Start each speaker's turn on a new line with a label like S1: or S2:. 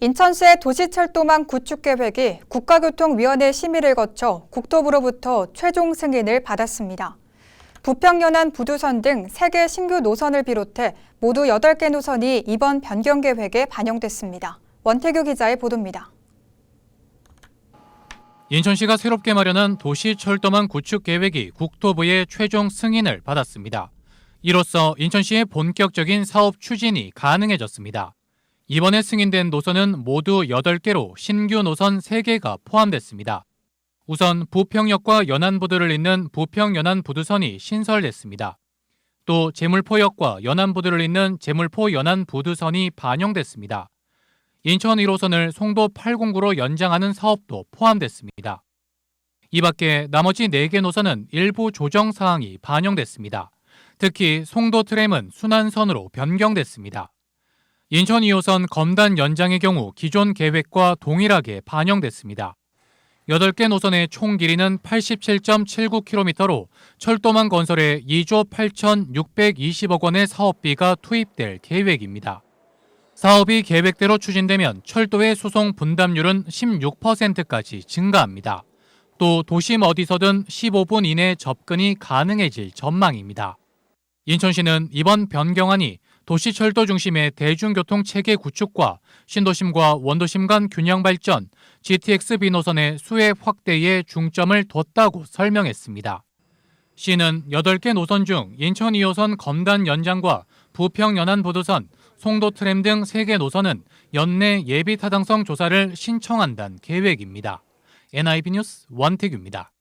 S1: 인천시의 도시철도망 구축 계획이 국가교통위원회 심의를 거쳐 국토부로부터 최종 승인을 받았습니다. 부평연안 부두선 등 3개 신규 노선을 비롯해 모두 8개 노선이 이번 변경 계획에 반영됐습니다. 원태규 기자의 보도입니다.
S2: 인천시가 새롭게 마련한 도시철도망 구축 계획이 국토부의 최종 승인을 받았습니다. 이로써 인천시의 본격적인 사업 추진이 가능해졌습니다. 이번에 승인된 노선은 모두 8개로 신규 노선 3개가 포함됐습니다. 우선 부평역과 연안부두를 잇는 부평연안부두선이 신설됐습니다. 또 제물포역과 연안부두를 잇는 제물포 연안부두선이 반영됐습니다. 인천 1호선을 송도 809로 연장하는 사업도 포함됐습니다. 이 밖에 나머지 4개 노선은 일부 조정 사항이 반영됐습니다. 특히 송도 트램은 순환선으로 변경됐습니다. 인천 2호선 검단 연장의 경우 기존 계획과 동일하게 반영됐습니다. 8개 노선의 총 길이는 87.79km로 철도망 건설에 2조 8,620억 원의 사업비가 투입될 계획입니다. 사업이 계획대로 추진되면 철도의 소송 분담률은 16%까지 증가합니다. 또 도심 어디서든 15분 이내 접근이 가능해질 전망입니다. 인천시는 이번 변경안이 도시철도 중심의 대중교통 체계 구축과 신도심과 원도심 간 균형 발전, GTX 비노선의 수혜 확대에 중점을 뒀다고 설명했습니다. 시는 8개 노선 중 인천 2호선 검단 연장과 부평 연안부두선, 송도 트램 등 3개 노선은 연내 예비 타당성 조사를 신청한다는 계획입니다. NIB 뉴스 원태규입니다.